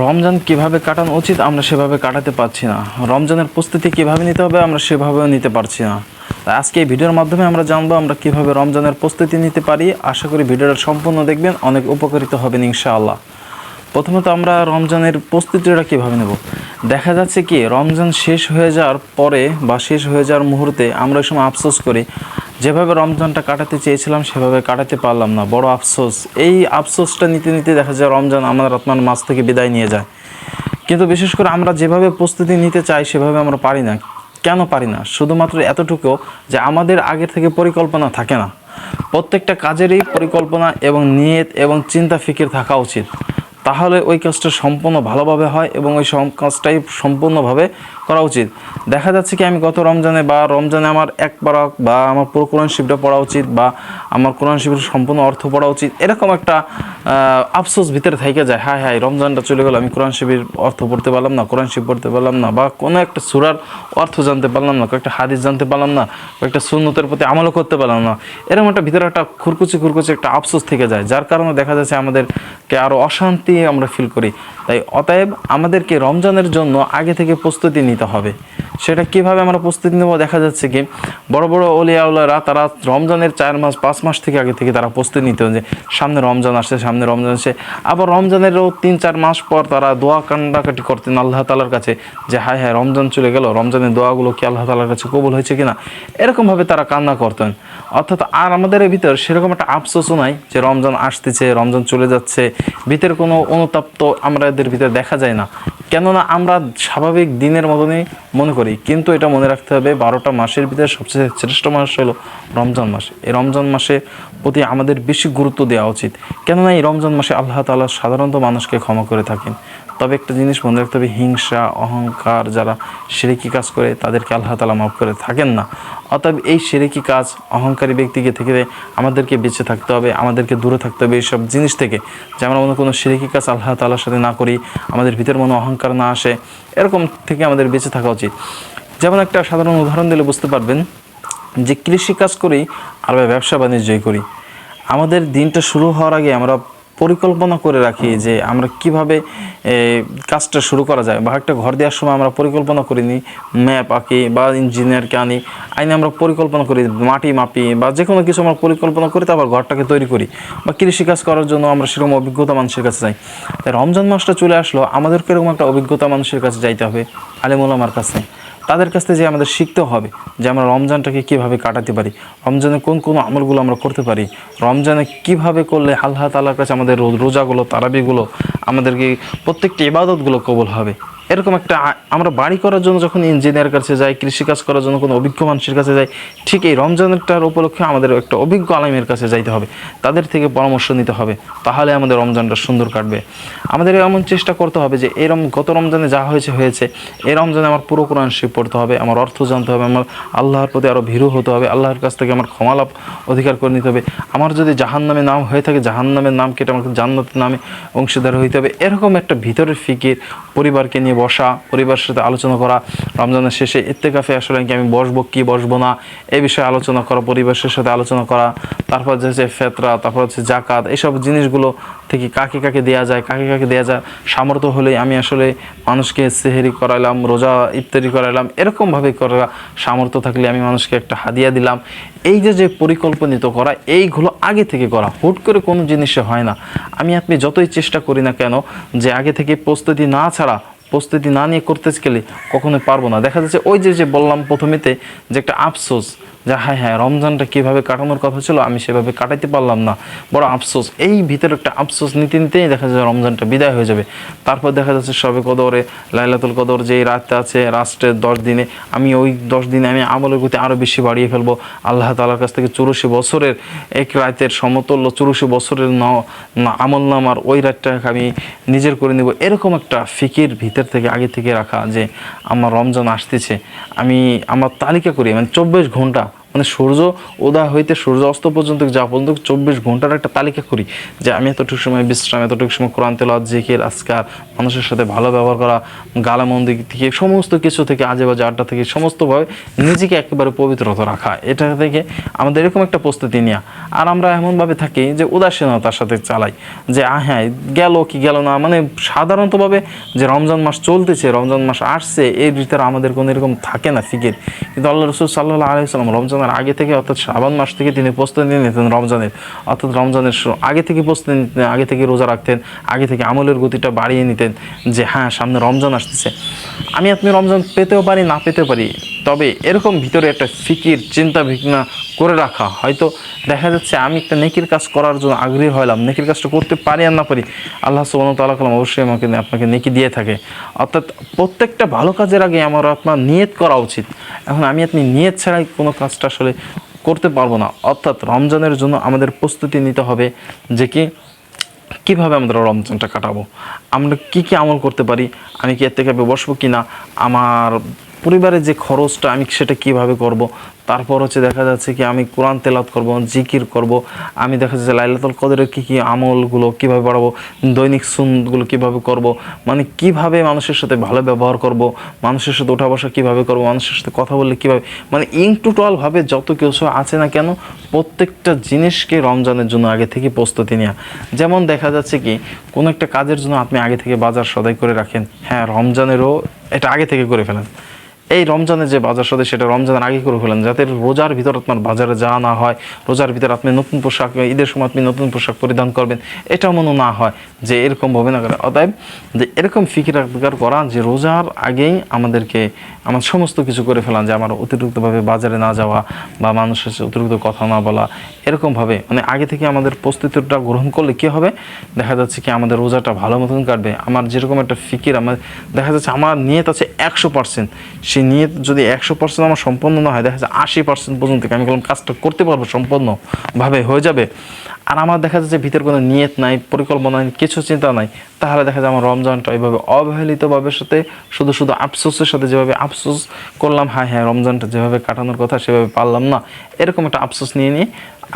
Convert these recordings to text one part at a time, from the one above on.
রমজান কীভাবে কাটানো উচিত, আমরা সেভাবে কাটাতে পারছি না। রমজানের প্রস্তুতি কীভাবে নিতে হবে, আমরা সেভাবেও নিতে পারছি না। আজকে এই ভিডিওর মাধ্যমে আমরা জানব, আমরা কীভাবে রমজানের প্রস্তুতি নিতে পারি। আশা করি ভিডিওটা সম্পূর্ণ দেখবেন, অনেক উপকারিত হবেন ইনশাআল্লাহ। প্রথমত আমরা রমজানের প্রস্তুতিটা কীভাবে নেব? দেখা যাচ্ছে কি, রমজান শেষ হয়ে যাওয়ার পরে বা শেষ হয়ে যাওয়ার মুহূর্তে আমরা সময় আফসোস করি যেভাবে রমজানটা কাটাতে চেয়েছিলাম, সেভাবে কাটাতে পারলাম না। বড় আফসোস। এই আফসোসটা নিতে নিতে দেখা যায় রমজান আমার আপনার মাছ থেকে বিদায় নিয়ে যায়। কিন্তু বিশেষ করে আমরা যেভাবে প্রস্তুতি নিতে চাই, সেভাবে আমরা পারি না। কেন পারি না? শুধুমাত্র এতটুকু যে আমাদের আগের থেকে পরিকল্পনা থাকে না। প্রত্যেকটা কাজেরই পরিকল্পনা এবং নিয়ত এবং চিন্তা ফিকির থাকা উচিত। তাহলে ওই কাজটা সম্পূর্ণ ভালোভাবে হয় এবং ওই কাজটাই সম্পূর্ণভাবে করা উচিত। দেখা যাচ্ছে কি আমি গত রমজানে বা রমজানে আমার এক পারা বা আমার পুরো কোরআন শিবটা পড়া উচিত বা আমার কোরআন শিবের সম্পূর্ণ অর্থ পড়া উচিত, এরকম একটা আফসোস ভিতরে থেকে যায়, হায় হায়, রমজানটা চলে গেল, আমি কোরআন শিবির অর্থ পড়তে পারলাম না, কোরআন শিব পড়তে পারলাম না বা কোনো একটা সুরার অর্থ জানতে পারলাম না, কয়েকটা হাদিস জানতে পারলাম না, কয়েকটা সুন্নতের প্রতি আমলও করতে পারলাম না, এরকম একটা ভিতরে একটা খুরকুচি খুরকুচি একটা আফসোস থেকে যায়, যার কারণে দেখা যাচ্ছে আমাদেরকে আরও অশান্তি আমরা ফিল করি। তাই অতএব আমাদেরকে রমজানের জন্য আগে থেকে প্রস্তুতি নিতে হবে। সেটা কীভাবে আমরা প্রস্তুতি নেব দেখা যাচ্ছে কি, বড় বড় অলিয়াউলারা তারা রমজানের চার মাস, পাঁচ মাস থেকে আগে থেকে তারা প্রস্তুতি নিতে যে সামনে রমজান আসছে, সামনে রমজান আসছে। আবার রমজানেরও তিন, চার মাস পর তারা দোয়া কান্ডাকাটি করতেন আল্লাহ তালার কাছে যে, হায় হায়, রমজান চলে গেল। রমজানের দোয়াগুলো কি আল্লাহ তালার কাছে কবুল হয়েছে কিনা? এরকমভাবে তারা কান্না করতেন। অর্থাৎ আর আমাদের ভিতর সেরকম একটা আফসোসও নাই যে, রমজান আসতেছে, রমজান চলে যাচ্ছে। ভিতরে কোনো অনুতাপ্ত এদের ভিতরে দেখা যায় না। কেননা আমরা স্বাভাবিক দিনের মতনই মনে করি, কিন্তু এটা মনে রাখতে হবে বারোটা মাসের ভিতরে সবচেয়ে শ্রেষ্ঠ মাস হলো রমজান মাস। এই রমজান মাসে প্রতি আমাদের বেশি গুরুত্ব দেওয়া উচিত। কেননা এই রমজান মাসে আল্লাহ তালা সাধারণত মানুষকে ক্ষমা করে থাকেন। তবে একটা জিনিস মনে রাখতে হবে, হিংসা, অহংকার যারা সিরিকি কাজ করে, তাদেরকে আল্লাহ তালা মাফ করে থাকেন না। অতএব এই সিরিকি কাজ অহংকারী ব্যক্তিকে থেকে আমাদেরকে বেঁচে থাকতে হবে, আমাদেরকে দূরে থাকতে হবে এইসব জিনিস থেকে। যে আমরা মনে কোনো সিরিকি কাজ আল্লাহ তালার সাথে না করি, আমাদের ভিতর মনে অহংকার না আসে, এরকম থেকে আমাদের বেঁচে থাকা উচিত। যেমন একটা সাধারণ উদাহরণ দিলে বুঝতে পারবেন যে কৃষি কাজ করি আর ব্যবসা বাণিজ্যই করি। আমাদের দিনটা শুরু হওয়ার আগে আমরা পরিকল্পনা করে রাখি যে আমরা কীভাবে কাজটা শুরু করা যায় বা একটা ঘর দেওয়ার সময় আমরা পরিকল্পনা করে নিই ম্যাপ আঁকি বা ইঞ্জিনিয়ারকে আনি আইনে আমরা পরিকল্পনা করি মাটি মাপি বা যে কোনো কিছু আমরা পরিকল্পনা করি তারপর ঘরটাকে তৈরি করি বা কৃষিকাজ করার জন্য আমরা সেরকম অভিজ্ঞতা মানুষের কাছে যাই। তাই রমজান মাসটা চলে আসলো আমাদেরকে এরকম একটা অভিজ্ঞতা মানুষের কাছে যাইতে হবে আলেমুলামার কাছে। তাদের কাছ থেকে যে আমাদের শিখতে হবে যে আমরা রমজানটাকে কীভাবে কাটাতে পারি, রমজানে কোন কোন আমলগুলো আমরা করতে পারি, রমজানে কীভাবে করলে আল্লাহ তালার কাছে আমাদের রোজাগুলো, তারাবিগুলো, আমাদেরকে প্রত্যেকটি ইবাদতগুলো কবল হবে। এরকম একটা আমরা বাড়ি করার জন্য যখন ইঞ্জিনিয়ার কাছে যাই, কৃষিকাজ করার জন্য কোনো অভিজ্ঞ মানুষের কাছে যাই, ঠিক এই রমজানটার উপলক্ষে আমাদের একটা অভিজ্ঞ আলামের কাছে যাইতে হবে। তাদের থেকে পরামর্শ নিতে হবে, তাহলে আমাদের রমজানটা সুন্দর কাটবে। আমাদের এমন চেষ্টা করতে হবে যে, এরম গত রমজানে যা হয়েছে হয়েছে। এই রমজানে আমার পুরো কোরআন শিব পড়তে হবে, আমার অর্থ জানতে হবে, আমার আল্লাহর প্রতি আরও ভীরু হতে হবে, আল্লাহর কাছ থেকে আমার ক্ষমা লাভ অধিকার করে নিতে হবে। আমার যদি জাহান নামে নাম হয়ে থাকে জাহান নামের নাম কেটে আমাকে জান্নাতের নামে অংশীদার হইতে হবে। এরকম একটা ভিতরের ফিকির পরিবারকে নিয়ে বসা, পরিবারের সাথে আলোচনা করা, রমজানের শেষে ইত্তেকাফে আসলে কি আমি বসবো, কি বসবো না, এ বিষয়ে আলোচনা করা পরিবেশের সাথে আলোচনা করা, তারপর যে হচ্ছে ফেতরা, তারপর হচ্ছে জাকাত এইসব জিনিসগুলো থেকে কাকে কাকে দেয়া যায়, কাকে কাকে দেয়া যায়, সামর্থ্য হলেই আমি আসলে মানুষকে সেহেরি করাইলাম, রোজা ইফতারি করাইলাম, এরকমভাবে করা সামর্থ্য থাকলে আমি মানুষকে একটা হাদিয়া দিলাম। এই যে যে পরিকল্পনিত করা, এইগুলো আগে থেকে করা, হুট করে কোনো জিনিসে হয় না। আমি আপনি যতই চেষ্টা করি না কেন, যে আগে থেকে প্রস্তুতি না ছাড়া প্রস্তুতি না নিয়ে করতে গেলে কখনোই পারব না। দেখা যাচ্ছে ওই যে যে বললাম প্রথমেতে যে একটা আফসোস যে হ্যাঁ হ্যাঁ রমজানটা কীভাবে কাটানোর কথা ছিল, আমি সেভাবে কাটাইতে পারলাম না। বড় আফসোস। এই ভিতরে একটা আফসোস নিতে নিতেই দেখা যাচ্ছে রমজানটা বিদায় হয়ে যাবে। তারপর দেখা যাচ্ছে সবে কদরে, লাইলাতুল কদর যে রাতটা আছে রাষ্ট্রের দশ দিনে, আমি ওই দশ দিনে আমি আমলের গতি আরও বেশি বাড়িয়ে ফেলব। আল্লাহ তালার কাছ থেকে চুরাশি বছরের এক রাতের সমতুল্য চুরাশি বছরের ন, আমল নামার ওই রাতটাকে আমি নিজের করে নেব। এরকম একটা ফিকির ভিতর থেকে, আগে থেকে রাখা যে, আমার রমজান আসতেছে। আমি, আমার তালিকা করি। মানে চব্বিশ ঘণ্টা মানে সূর্য উদয় হইতে সূর্য অস্ত পর্যন্ত যা পর্যন্ত চব্বিশ ঘণ্টার একটা তালিকা করি যে আমি এতটুকু সময় বিশ্রাম, এতটুকু সময় কোরআন তেলাওয়াত, জিকির, আজকার, মানুষের সাথে ভালো ব্যবহার করা, গালামন্দি থেকে, সমস্ত কিছু থেকে আজে বাজে আড্ডা থেকে, সমস্তভাবে নিজেকে একেবারে পবিত্রতা রাখা। এটা থেকে আমাদের এরকম একটা প্রস্তুতি নেওয়া আর আমরা এমনভাবে থাকি যে উদাসীনতার সাথে চালাই, যে আহ হ্যাঁ গেল কি গেল না মানে সাধারণতভাবে যে রমজান মাস চলতেছে, রমজান মাস আসছে, এর ভিতরে আমাদের কোনো এরকম থাকে না ফিকির। কিন্তু আল্লাহ রসুল সাল্লাহ আলাইসালাম রমজানের আগে থেকে অর্থাৎ শ্রাবণ মাস থেকে তিনি প্রস্তুতি নিতেন রমজানের। অর্থাৎ রমজানের আগে থেকে প্রস্তুতি নিতেন আগে থেকে রোজা রাখতেন, আগে থেকে আমলের গতিটা বাড়িয়ে নিতেন যে হ্যাঁ সামনে রমজান আসতেছে। আমি আপনি রমজান পেতেও পারি, না পেতেও পারি, তবে এরকম ভিতরে একটা ফিকির চিন্তা ভাবনা করে রাখা। হয়তো দেখা যাচ্ছে আমি একটা নেকির কাজ করার জন্য আগ্রহী হলাম নেকির কাজটা করতে পারি আর না পারি, আল্লাহ সুবাহ তালা কালাম অবশ্যই আমাকে আপনাকে নেকি দিয়ে থাকে। অর্থাৎ প্রত্যেকটা ভালো কাজের আগে আমার আপনার নিয়ত করা উচিত। এখন আমি আপনি নিয়ত ছাড়াই কোনো কাজটা আসলে করতে পারব না। অর্থাৎ রমজানের জন্য আমাদের প্রস্তুতি নিতে হবে যে কি, কীভাবে আমরা রমজানটা কাটাবো? আমরা কি কি আমল করতে পারি? আমি কি এর থেকে বসবো কি না আমার পরিবারের যে খরচটা, আমি সেটা কীভাবে করব? তারপর হচ্ছে দেখা যাচ্ছে কি, আমি কোরআন তেলাত করব, জিকির করব, আমি দেখা যাচ্ছে লাইলাতুল কদরের কী কী আমলগুলো কীভাবে বাড়াবো, দৈনিক সুনগুলো কীভাবে করব মানে কীভাবে মানুষের সাথে ভালো ব্যবহার করব, মানুষের সাথে ওঠা বসা কীভাবে করব, মানুষের সাথে কথা বললে কীভাবে মানে ইন টোটালভাবে যত কিছু আছে না কেন, প্রত্যেকটা জিনিসকে রমজানের জন্য আগে থেকে প্রস্তুতি নেওয়া যেমন দেখা যাচ্ছে কি, কোনো একটা কাজের জন্য আপনি আগে থেকে বাজার সদাই করে রাখেন। হ্যাঁ রমজানেরও এটা আগে থেকে করে ফেলেন। এই রমজানের যে বাজার সাথে সেটা রমজানের আগে করে ফেলেন। যাতে রোজার ভিতর আপনার বাজারে যাওয়া না হয়, রোজার ভিতর আপনি নতুন পোশাক, ঈদের সময় আপনি নতুন পোশাক পরিধান করবেন, এটা মনে না হয় যে এরকম হবে না অতএব যে এরকম ফিকির আকার করা যে রোজার আগেই আমাদেরকে, আমার সমস্ত কিছু করে ফেলান, যে আমার অতিরিক্তভাবে বাজারে না যাওয়া বা মানুষের অতিরিক্ত কথা না বলা এরকমভাবে মানে আগে থেকে আমাদের প্রস্তুতিটা গ্রহণ করলে কী হবে? দেখা যাচ্ছে কি আমাদের রোজাটা ভালো মতন কাটবে। আমার যেরকম একটা ফিকির, আমার দেখা যাচ্ছে আমার নিয়ত আছে একশো পার্সেন্ট সেই নিয়ত যদি একশো পার্সেন্ট আমার সম্পন্ন না হয়, দেখা যাচ্ছে আশি পার্সেন্ট পর্যন্ত আমি বললাম কাজটা করতে পারব সম্পূর্ণভাবে, হয়ে যাবে। আর আমার দেখা যাচ্ছে ভিতরে কোনো নিয়ত নাই, পরিকল্পনা নাই, কিছু চিন্তা নাই, তাহলে দেখা যায় আমার রমজানটা এইভাবে অবহেলিতভাবে সাথে, শুধু শুধু আফসোসের সাথে যেভাবে আফসোস করলাম হ্যাঁ হ্যাঁ রমজানটা যেভাবে কাটানোর কথা সেভাবে পারলাম না, এরকম একটা আফসোস নিয়ে নিয়ে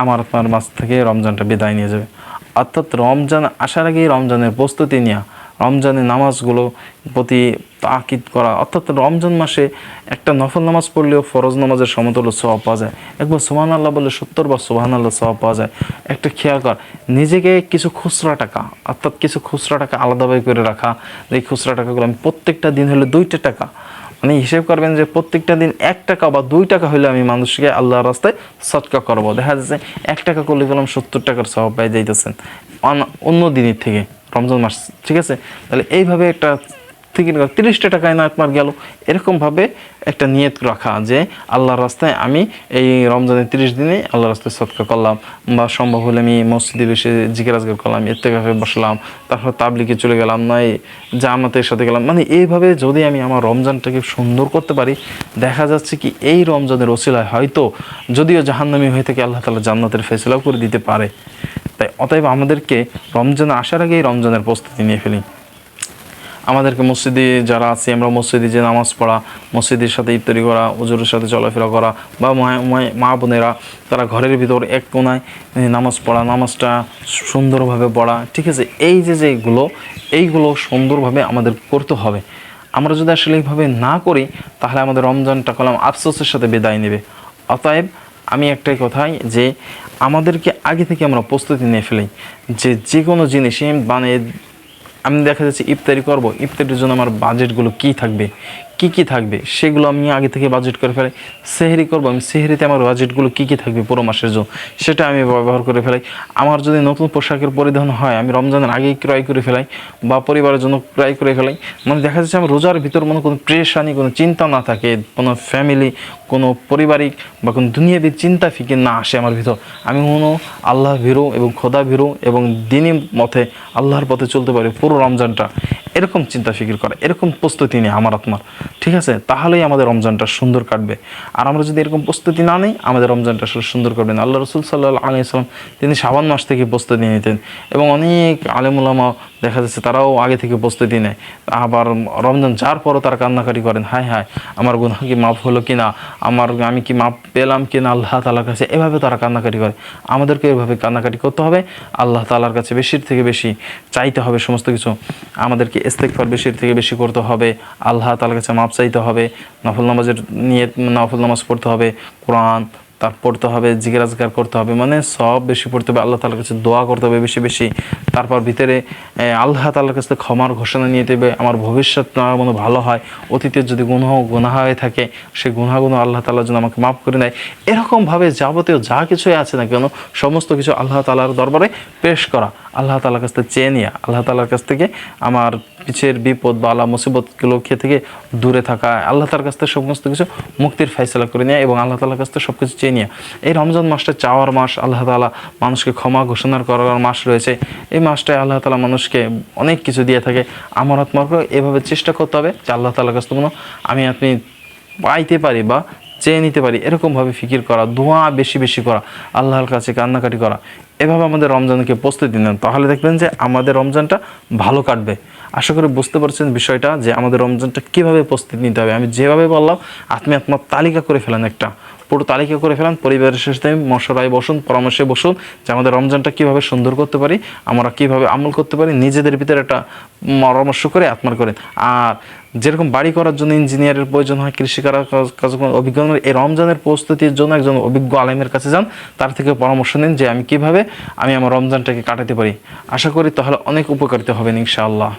আমার আপনার মাছ থেকে রমজানটা বিদায় নিয়ে যাবে। অর্থাৎ রমজান আসার আগেই রমজানের প্রস্তুতি নেওয়া রমজানের নামাজগুলো প্রতি তাকিদ করা, অর্থাৎ রমজান মাসে একটা নফল নামাজ পড়লেও ফরজ নামাজের সমতুল্য সওয়াব পাওয়া যায়। একবার সোহান আল্লাহ বললে সত্তর বা সোহান আল্লাহ সওয়াব পাওয়া যায়। একটা খেয়াল কর, নিজেকে কিছু খুচরা টাকা, অর্থাৎ কিছু খুচরা টাকা আলাদাভাবে করে রাখা এই খুচরা টাকাগুলো আমি প্রত্যেকটা দিন হলে দুইটা টাকা মানে হিসেব করবেন যে প্রত্যেকটা দিন এক টাকা বা দুই টাকা হলে আমি মানুষকে আল্লাহর রাস্তায় সৎকা করব। দেখা যাচ্ছে এক টাকা করলে গেলাম সত্তর টাকার স্বভাব পাই যাইতেছেন। অন্য দিনের থেকে। রমজান মাস ঠিক আছে? তাহলে এইভাবে একটা থেকে তিরিশটা টাকায় না আপনার গেল। এরকমভাবে একটা নিয়ত রাখা যে আল্লাহর রাস্তায় আমি এই রমজানের তিরিশ দিনে আল্লাহর রাস্তায় সৎকা করলাম বা সম্ভব হলে আমি মসজিদে বসে জিজ্ঞেস আজগার করলাম থেকে বসলাম, তারপর তাবলিকে চলে গেলাম নয় জামাতের সাথে গেলাম। মানে এইভাবে যদি আমি আমার রমজানটাকে সুন্দর করতে পারি, দেখা যাচ্ছে কি এই রমজানের ওসিলায় হয়তো যদিও জাহান্নামি হয়ে থেকে আল্লাহ তালা জান্নাতের ফেসলাও করে দিতে পারে। তাই অতএব আমাদেরকে রমজান আসার আগেই রমজানের প্রস্তুতি নিয়ে ফেলি। আমাদেরকে মসজিদে যারা আছে, আমরা মসজিদে যে নামাজ পড়া, মসজিদের সাথে ইফতারি করা উজুরের সাথে চলাফেরা করা বা মা- বোনেরা, তারা ঘরের ভিতর এক কোনায় নামাজ পড়া, নামাজটা সুন্দরভাবে পড়া, ঠিক আছে? এই যে যেগুলো এইগুলো সুন্দরভাবে আমাদের করতে হবে। আমরা যদি আসলে এইভাবে না করি, তাহলে আমাদের রমজানটা কলাম আফসোসের সাথে বিদায় নেবে। অতএব আমি একটাই কথাই যে, আমাদেরকে আগে থেকে আমরা প্রস্তুতি নিয়ে ফেলি। যে যে কোনো জিনিসই মানে আমি দেখা যাচ্ছে ইফতারি করব। ইফতারির জন্য আমার বাজেটগুলো কী থাকবে? কি কি থাকবে? সেগুলো আমি আগে থেকে বাজেট করে ফেলাই। সেহরি করব আমি। সেহরিতে আমার বাজেটগুলো কি কি থাকবে পুরো মাসের জন্য? সেটা আমি ব্যবহার করে ফেলাই। আমার যদি নতুন পোশাকের পরিধান হয়, আমি রমজানের আগেই ক্রয় করে ফেলাই বা পরিবারের জন্য ক্রয় করে ফেলাই। মানে দেখা যাচ্ছে আমার রোজার ভিতর মনে কোনো প্রেশানি কোনো চিন্তা না থাকে, কোনো ফ্যামিলি কোনো পারিবারিক বা কোনো দুনিয়াবি চিন্তা ফিকে না আসে আমার ভিতর। আমি কোনো আল্লাহ ভীরু এবং খোদা ভীরু এবং দিনই মতে আল্লাহর পথে চলতে পারি পুরো রমজানটা। এরকম চিন্তা ফিকির করা, এরকম প্রস্তুতি নিয়ে আমার আত্মার। ঠিক আছে? তাহলেই আমাদের রমজানটা সুন্দর কাটবে। আর আমরা যদি এরকম প্রস্তুতি না নিই, আমাদের রমজানটা আসলে সুন্দর করবে না। আল্লাহ রসুল সাল্লাহ আলাইসালাম তিনি শাবান মাস থেকে প্রস্তুতি নিতেন এবং অনেক আলেমুলামা দেখা যাচ্ছে তারাও আগে থেকে প্রস্তুতি নেয়। আবার রমজান যার পরও তারা কান্নাকাটি করেন, হায় হায়, আমার গুনাহ কি মাফ হলো কি না আমার আমি কি মাপ পেলাম কি না আল্লাহ তালার কাছে? এভাবে তারা কান্নাকাটি করে। আমাদেরকে এভাবে কান্নাকাটি করতে হবে। আল্লাহ তালার কাছে বেশির থেকে বেশি চাইতে হবে সমস্ত কিছু। আমাদেরকে ইস্তেকফার বেশির থেকে বেশি করতে হবে। আল্লাহ তালার কাছে মাপ চাইতে হবে। নফল নামাজের নিয়ে নফল নামাজ পড়তে হবে, কোরআন তার পড়তে হবে জিজ্ঞাসগার করতে হবে মানে সব বেশি পড়তে হবে, আল্লাহ তালার কাছে দোয়া করতে হবে বেশি বেশি। তারপর ভিতরে আল্লাহ তালার কাছে ক্ষমার ঘোষণা নিয়ে দেবে আমার ভবিষ্যৎ না মনে ভালো হয়, অতীতের যদি গুনাহ গুনাহ হয়ে থাকে সেই গুনাহগুলো আল্লাহ তালার জন্য আমাকে মাফ করে নেয় এরকমভাবে যাবতীয় যা কিছুই আছে না কেন, সমস্ত কিছু আল্লাহ তালার দরবারে পেশ করা। আল্লাহ তালার কাছ থেকে চেয়ে নিয়ে, আল্লাহ তালার কাছ থেকে আমার পিছের বিপদ বা আল্লাহ খেয়ে থেকে দূরে থাকা, আল্লাহ তালার কাছ থেকে সমস্ত কিছু মুক্তির ফয়সলা করে নেওয়া এবং আল্লাহ তালার কাছ থেকে সব কিছু চেয়ে নেওয়া এই রমজান মাসটা চাওয়ার মাস, আল্লাহ তালা মানুষকে ক্ষমা ঘোষণা করার মাস রয়েছে। এই মাসটায় আল্লাহ তালা মানুষকে অনেক কিছু দিয়ে থাকে। আমার আত্মাকে এভাবে চেষ্টা করতে হবে যে আল্লাহ তালার কাছ থেকে আমি আপনি পাইতে পারি বা চেয়ে নিতে পারি, এরকমভাবে ফিকির করা, দোয়া বেশি বেশি করা, আল্লাহর কাছে কান্নাকাটি করা, এভাবে আমাদের রমজানকে প্রস্তুতি নেন তাহলে দেখবেন যে আমাদের রমজানটা ভালো কাটবে। আশা করি বুঝতে পারছেন বিষয়টা যে আমাদের রমজানটা কীভাবে প্রস্তুতি নিতে হবে। আমি যেভাবে বললাম, আপনি আপনার তালিকা করে ফেলেন একটা। পুরো তালিকা করে ফেলান। পরিবারের সাথে মশলায় বসুন, পরামর্শে বসুন যে আমাদের রমজানটা কীভাবে সুন্দর করতে পারি, আমরা কীভাবে আমল করতে পারি, নিজেদের ভিতরে একটা পরামর্শ করে আত্মার করেন। আর যেরকম বাড়ি করার জন্য ইঞ্জিনিয়ারের প্রয়োজন হয় কৃষি করার কাজ- কাজ অভিজ্ঞ এই রমজানের প্রস্তুতির জন্য একজন অভিজ্ঞ আলেমের কাছে যান, তার থেকে পরামর্শ নিন যে আমি কীভাবে আমি আমার রমজানটাকে কাটাতে পারি। আশা করি তাহলে অনেক উপকারিত হবেন ইনশাআল্লাহ।